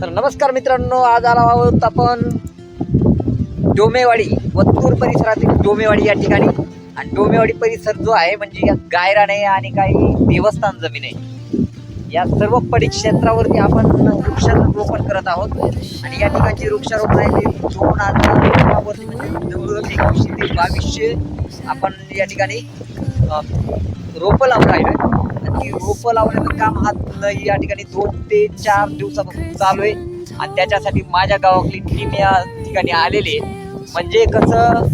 तर नमस्कार मित्रांनो आज आला आहोत आपण डोमेवाडी वत्तूर परिसरातील डोमेवाडी या ठिकाणी. आणि डोमेवाडी परिसर जो आहे म्हणजे यात गायरान आहे आणि काही देवस्थान जमीन आहे या सर्व परिक्षेत्रावरती आपण वृक्षारोपण करत आहोत. आणि या ठिकाणची वृक्षारोपण आहे दोन हजार म्हणजे एकवीसशे ते बावीसशे आपण या ठिकाणी रोपं लावून राहिलो आहे की रोपं लावण्याचं काम हा या ठिकाणी दोन ते चार दिवसापासून चालू आहे. आणि त्याच्यासाठी माझ्या गावातली टीम या ठिकाणी आलेली आहे. म्हणजे कसं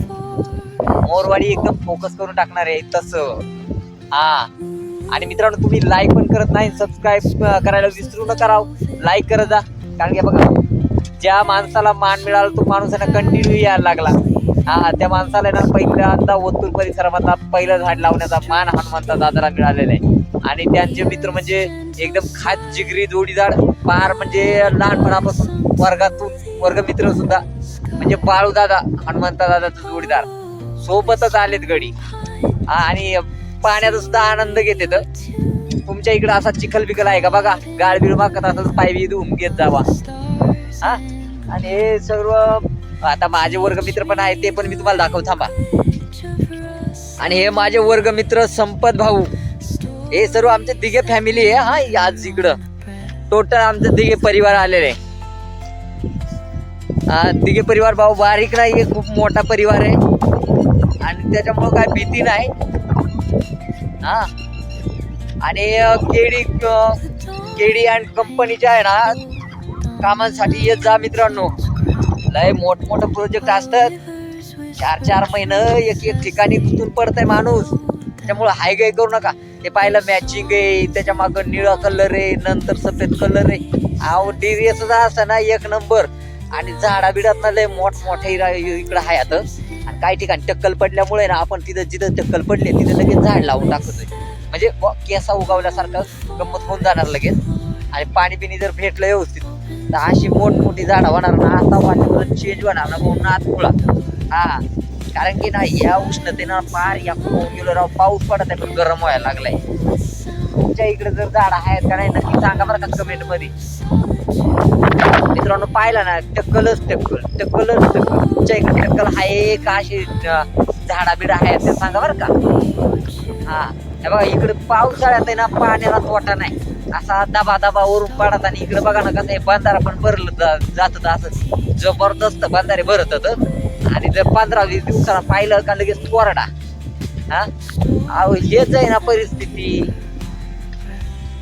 मोरवाडी एकदम फोकस करून टाकणार आहे तसं. हा. आणि मित्रांनो तुम्ही लाईक पण करत नाही सबस्क्राईब करायला विसरू नका राव. लाईक करत जा. कारण की बघा ज्या माणसाला मान मिळाला तो माणूस आहे ना कंटिन्यू यायला लागला. हा त्या माणसाला ना पहिल्यांदा ओतूर परिसरामधला पहिलं झाड लावण्याचा मान हनुमंत दादाला मिळालेला आहे. आणि त्यांचे मित्र म्हणजे एकदम खास जिगरी जोडीदार पार म्हणजे लहानपणापासून वर्गातून वर्गमित्र सुद्धा म्हणजे बाळू दादा हनुमंता दादाचा जोडीदार. सोबतच आलेत गडी. आणि पाण्याचा सुद्धा आनंद घेते तर तुमच्या इकडे असा चिखल बिखल आहे का? बघा गाळ बिळ मागत असं पाय बी धुवून घेत जावा. हा आणि हे सर्व आता माझे वर्गमित्र पण आहेत ते पण मी तुम्हाला दाखव थांबा. आणि हे माझे वर्गमित्र संपत भाऊ हे सर्व आमचे तिघे फॅमिली आहे हा आज इकडं. टोटल आमचे तिघे परिवार आलेले. हा तिघे परिवार भाऊ बारीक नाही खूप मोठा परिवार आहे. आणि त्याच्यामुळं काय भीती नाही. हा. आणि केडी केडी अँड कंपनीच्या आहे ना कामांसाठी येत जा मित्रांनो. लय मोठमोठं प्रोजेक्ट असतात. चार चार महिनं एक एक ठिकाणी गुंतून पडतंय माणूस. त्याच्यामुळं हाय गाय करू नका. ते पाहिलं मॅचिंग आहे त्याच्या मागं निळा कलर आहे नंतर सफेद कलर आहे. अहो डिरियस असं ना एक नंबर आणि झाडा बिडात ना लय मोठ मोठे इकडं आहे आता. आणि काही ठिकाणी टक्कल पडल्यामुळे ना आपण तिथं जिथं टक्कल पडले तिथं लगेच झाड लावून टाकतोय. म्हणजे ब- केसा उगावल्यासारखं गंमत होऊन जाणार लगेच. आणि पाणी पिणी जर भेटलं व्यवस्थित तर अशी मोठमोठी झाडं होणार ना आता वातावरण चेंज होणार ना म्हणून नाथ मुळा हा. कारण की ना या उष्णतेनं पार या होऊन गेलो राव पाऊस पडत आहे पण गरम व्हायला लागलाय. तुमच्या इकडे जर झाड आहेत का नाही नक्की सांगा बरं का कमेंटमध्ये मित्रांनो पाहिला ना टक्कलच टक्कल टक्कलच टक्कल. तुमच्या इकडे टक्कल आहे का अशी झाडा बिडा आहेत ते सांगा बरं का. हा बघा इकडे पावसाळ्यात आहे ना पाण्याला तोटा नाही. असा दबा दबा वरून पडत आणि इकडे बघा ना कसं आहे बंधारा पण भरलं जा- असं. जबरदस्त बंधारे भरत आणि जर पंधरा वीस दिवसाला पाहिलं का लगेच कोरडा हा? अहो हेच आहे ना परिस्थिती.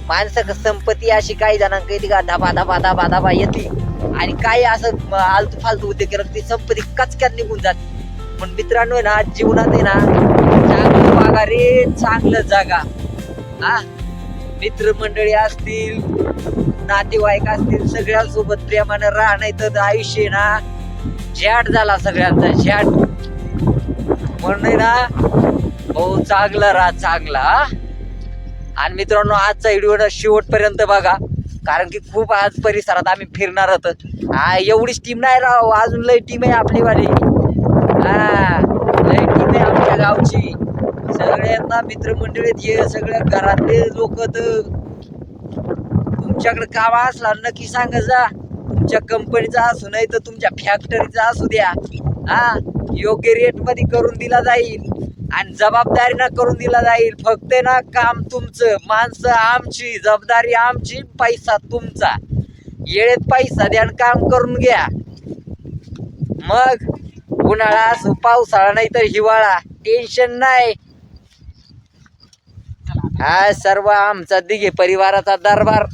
माणसं संपत्ती अशी काही जणांना येते का? धाबा धाबा धाबा धाबा येते. आणि काही असं आलतू फालतू उद्योग केलं की ती संपत्ती कचक्यात निघून जाते. पण मित्रांनो आहे ना जीवनात आहे ना चांगलं वागा रे चांगलं जागा. हा? मित्रमंडळी असतील नातेवाईक असतील सगळ्यांसोबत प्रेमानं राहणं नाही तर आयुष्य ना. झॅट झाला सगळ्यांचा झॅट म्हणणे ना हो चांगला राहा चांगला. आणि मित्रांनो आजचा व्हिडिओ ना शेवटपर्यंत बघा. कारण की खूप आज परिसरात आम्ही फिरणार होत. हा एवढीच टीम नाही राव. अजून लय टीम आहे आपली वाली. हा लय टीम आहे आमच्या गावची. सगळ्यांना मित्रमंडळीत ये सगळ्या घरातले लोक तर तुमच्याकडे काम असला नक्की सांगा जा. तुमच्या कंपनीचा असू नाही तर तुमच्या फॅक्टरीचा असू द्या. हा योग्य रेटमध्ये करून दिला जाईल आणि जबाबदारीनं करून दिला जाईल. फक्त ना काम तुमचं माणसं आमची जबाबदारी आमची पैसा तुमचा. येळेत पैसा द्या आणि काम करून घ्या. मग उन्हाळा असो पावसाळा नाही तर हिवाळा टेन्शन नाही. हा सर्व आमचा दिघे परिवाराचा दरबार.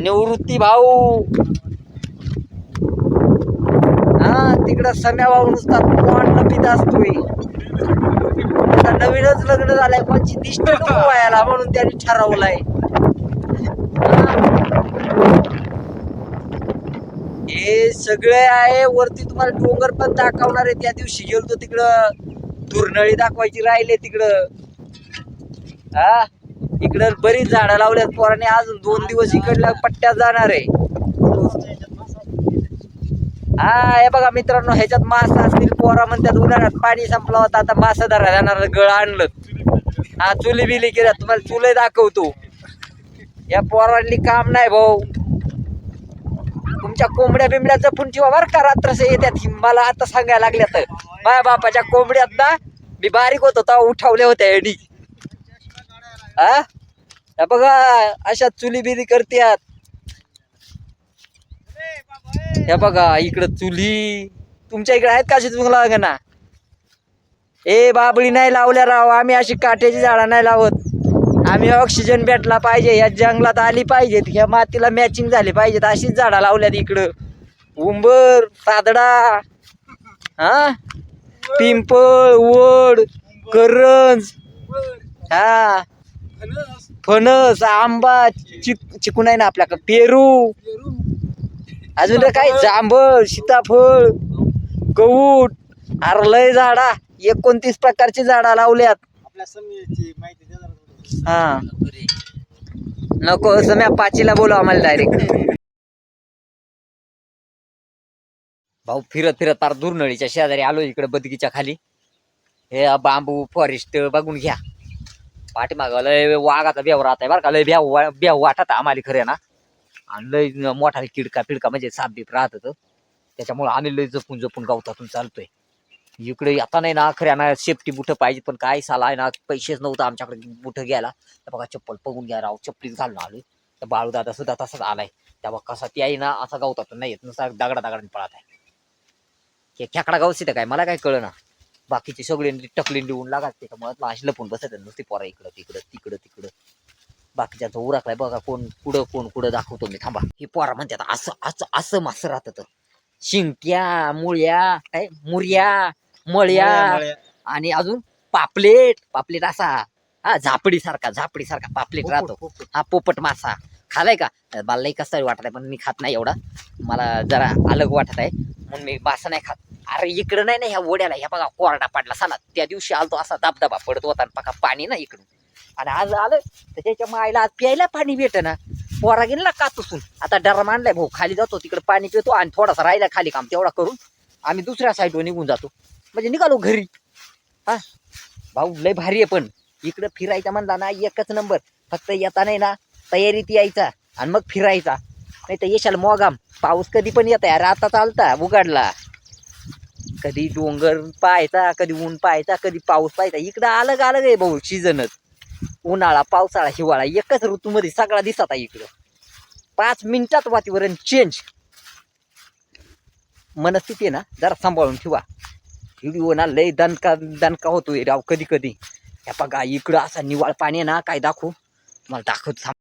निवृत्ती भाऊ. हा तिकडं सम्या भाऊ नुसता पॉन पित असतोय. आता नवीनच लग्न झालंय कोणची दिष्ट व्हायला म्हणून त्यांनी ठरवलंय. हे सगळे आहे वरती तुम्हाला डोंगर पण दाखवणार आहे. त्या दिवशी गेलतो तिकडं. दुर्नळी दाखवायची राहिले तिकडं. हा? इकडं बरीच झाडं लावल्यात पोराने. अजून दोन दिवस इकडल्या पट्ट्यात जाणार आहे. हा हे बघा मित्रांनो ह्याच्यात मास असतील पोरा म्हणतात उन्हाळ्यात पाणी संपलं होतं आता मास धरा जाणार गळ आणलं हा चुली बिली केल्या तुम्हाला चुले दाखवतो. या पोरांनी काम नाही भाऊ. तुमच्या कोंबड्या बिंबड्या जपून ठेवा बरं का रात्रस येतात मला आता सांगायला लागल्या तर माझ्या बापाच्या कोंबड्यात ना मी बारीक होतो तेव्हा उठावल्या होत्या एडी हा? बघा अशा चुली बिली करत्यात. हे बघा इकडं चुली. तुमच्या इकडे आहेत का अशी तुम्हाला ना ए बाबळी नाही लावल्या राव. आम्ही अशी काट्याची झाडं नाही लावत. आम्ही ऑक्सिजन भेटला पाहिजे. या जंगलात आली पाहिजेत. ह्या मातीला मॅचिंग झाली पाहिजेत. अशीच झाडं लावल्यात इकडं. उंबर तादडा हा? पिंपळ वड करंज. हा? फणस. आंबा चिक चिकू नाही ना आपल्याकडं पेरू. अजून काय जांभळ सीताफळ कऊट अरे लय झाडा. एकोणतीस प्रकारची झाडा लावल्यात. हा. नको सम्या पाचीला बोलव आम्हाला डायरेक्ट भाऊ फिरत फिरत पार दुर्नळीच्या शेजारी आलो इकडे बदकीच्या खाली. हे बांबू फॉरेस्ट बघून घ्या. पाठीमाग लय वाघाचा बेव राहत आहे बरं का लय ब्याव वा- ब्याव वाटत आम्हाला खरं ना. आणि लय मोठा किडका पिडका म्हणजे साप बीप राहत होतं त्याच्यामुळे आम्ही लय जपून जपून गावतातून चालतोय. इकडे आता नाही ना खऱ्या सेफ्टी बुटं पाहिजे पण काय साला आहे ना पैसेच नव्हतं आमच्याकडे बुटं घ्यायला. तर बघा चप्पल बघून घ्या राव चप्पलीच घालून आलोय. तर बाळूदादा सुद्धा तसाच आलाय. तेव्हा कसा ती आहे ना असा गवतातून नाही येत नुसता दगडा दगडाने पळत आहे. खेकडा गवस तर काय मला काय कळलं ना बाकीची सगळी टकली लिहून लागात त्याच्यामुळे माझी लपून बसत नुसती पोरा इकडं तिकडं तिकडं तिकडं. बाकीच्या उराकलाय बघा कोण कुठं कोण कुठं दाखवतो मी थांबा. ही पोरा म्हणतात असं असं असं मासं राहतं शिंक्या मुळ्या काय? मुर्या मळ्या. आणि अजून पापलेट पापलेट असा. हा झापडी सारखा झापडी सारखा पापलेट राहतो. हा पोपट मासा. खालाय का? मला नाही कसं वाटत आहे पण मी खात नाही एवढा. मला जरा अलग वाटत आहे म्हणून मी मासा नाही खात. अरे इकडं नाही ना ह्या ओढ्याला ह्या बघा कोरडा पडला. साला त्या दिवशी आलतो असा धबधबा पडत होता आणि बघा पाणी ना इकडून. आणि आज आलं तर त्याच्या मायला आज प्यायला पाणी भेट ना पोरा गेला कातूसून आता डरा मांडलाय भाऊ खाली जातो तिकडे पाणी पितो आणि थोडासा राहिला खाली काम तेवढा करून आम्ही दुसऱ्या साईडवर निघून जातो. म्हणजे निघालो घरी. हा. भाऊ लय भारी आहे पण. इकडं फिरायचा म्हणला ना एकच नंबर. फक्त येता नाही ना तयारीत यायचा आणि मग फिरायचा. नाही तर येशाल मोगाम. पाऊस कधी पण येत आहे आता चालता उघडला. कधी डोंगर पाहायचा कधी ऊन पाहायचा कधी पाऊस पाहायचा. इकडं अलग अलग आहे भाऊ सीझनच. उन्हाळा पावसाळा हिवाळा एकच ऋतूमध्ये सगळा दिसत आहे इकडं. पाच मिनिटात वातावरण चेंज मनस्थिती आहे ना जरा सांभाळून ठेवा. व्हिडिओ ना लय दणका दणका होतोय राव कधी कधी. ह्या बघा इकडं असा निवाळ पाणी आहे ना काय दाखवू? मला दाखवत थांब.